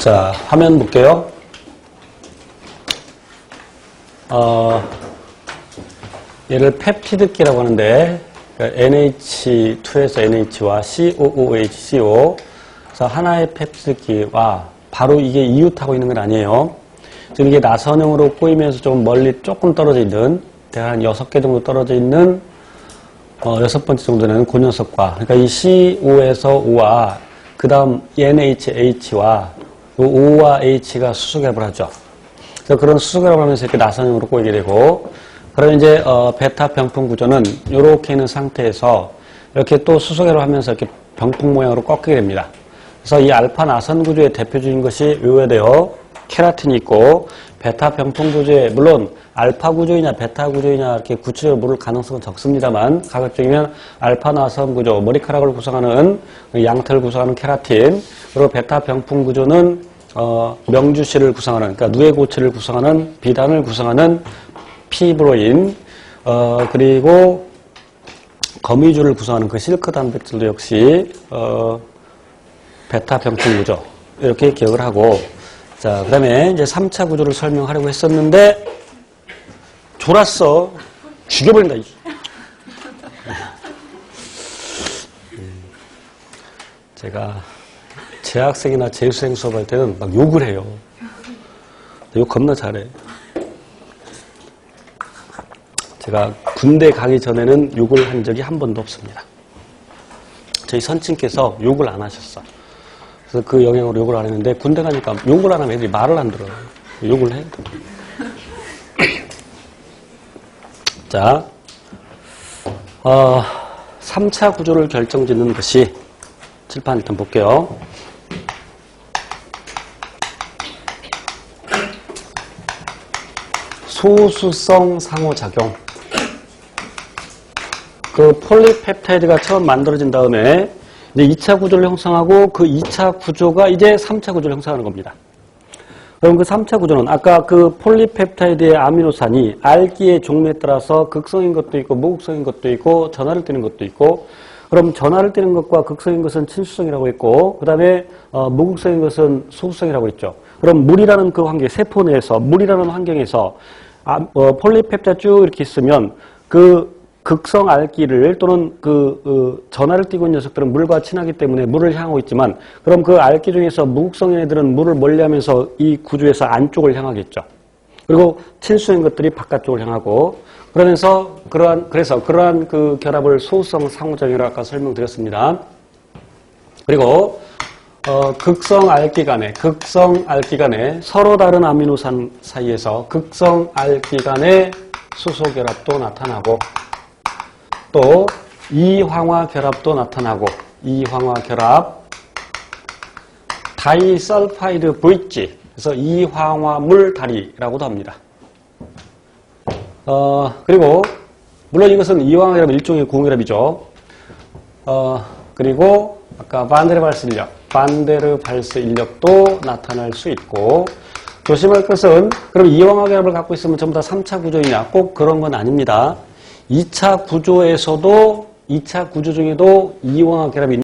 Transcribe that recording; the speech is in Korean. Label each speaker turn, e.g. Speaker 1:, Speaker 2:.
Speaker 1: 자, 화면 볼게요. 어, 얘를 펩티드기라고 하는데 그러니까 NH2에서 NH와 COOH, CO 그래서 하나의 펩티드기와 바로 이게 이웃하고 있는 건 아니에요. 지금 이게 나선형으로 꼬이면서 좀 멀리 조금 떨어져 있는 대략 한 6개 정도 떨어져 있는 어, 여섯 번째 정도는 고녀석과 그러니까 이 CO에서 O와 그 다음 NHH와 O와 H가 수소결합을 하죠. 그래서 그런 수소결합을 하면서 이렇게 나선형으로 꼬이게 되고 그럼 이제 어, 베타 병풍 구조는 이렇게 있는 상태에서 이렇게 또 수소결합을 하면서 이렇게 병풍 모양으로 꺾이게 됩니다. 그래서 이 알파 나선 구조의 대표적인 것이 요에데요. 케라틴이 있고 베타 병풍 구조에 물론 알파 구조이냐 베타 구조이냐 이렇게 구체적으로 모를 가능성은 적습니다만 가급적이면 알파 나선 구조 머리카락을 구성하는 양털을 구성하는 케라틴 그리고 베타 병풍 구조는 어, 명주실을 구성하는 그러니까 누에고체를 구성하는 비단을 구성하는 피브로인 어, 그리고 거미줄을 구성하는 그 실크 단백질도 역시 어, 베타 병풍 구조 이렇게 기억을 하고. 자 그다음에 이제 3차 구조를 설명하려고 했었는데 졸았어. 죽여버린다 이. 음, 제가 재학생이나 재수생 수업할 때는 막 욕을 해요 욕 겁나 잘해 제가 군대 가기 전에는 욕을 한 적이 한 번도 없습니다 저희 선친께서 욕을 안 하셨어 그래서 그 영향으로 욕을 안 했는데 군대 가니까 욕을 안 하면 애들이 말을 안 들어요. 욕을 해. 자, 어, 3차 구조를 결정짓는 것이 칠판 일단 볼게요. 소수성 상호작용. 그 폴리펩타이드가 처음 만들어진 다음에 이제 2차 구조를 형성하고 그 2차 구조가 이제 3차 구조를 형성하는 겁니다. 그럼 그 3차 구조는 아까 그 폴리펩타이드의 아미노산이 알기의 종류에 따라서 극성인 것도 있고 무극성인 것도 있고 전하를 띠는 것도 있고 그럼 전하를 띠는 것과 극성인 것은 친수성이라고 했고 그 다음에 어, 무극성인 것은 소극성이라고 했죠. 그럼 물이라는 그 환경, 세포 내에서 물이라는 환경에서 아, 어, 폴리펩타이드 쭉 이렇게 있으면 그 극성 알기를 또는 그, 그 전하를 띠고 있는 녀석들은 물과 친하기 때문에 물을 향하고 있지만 그럼 그 알기 중에서 무극성인 애들은 물을 멀리하면서 이 구조에서 안쪽을 향하겠죠. 그리고 친수인 것들이 바깥쪽을 향하고 그러면서 그러한 그래서 그러한 그 결합을 소수성 상호작용이라고 아까 설명드렸습니다. 그리고 어, 극성 알기 간에 극성 알기 간에 서로 다른 아미노산 사이에서 극성 알기 간의 수소 결합도 나타나고 또 이황화 결합도 나타나고 이황화 결합 다이설파이드 브릿지 그래서 이황화물 다리라고도 합니다. 어, 그리고 물론 이것은 이황화 결합 일종의 공결합이죠. 어, 그리고 아까 반데르발스 인력, 반데르발스 인력도 나타날 수 있고 조심할 것은 그럼 이황화 결합을 갖고 있으면 전부 다 3차 구조이냐 꼭 그런 건 아닙니다. 2차 구조에서도 2차 구조 중에도 이황화 결합이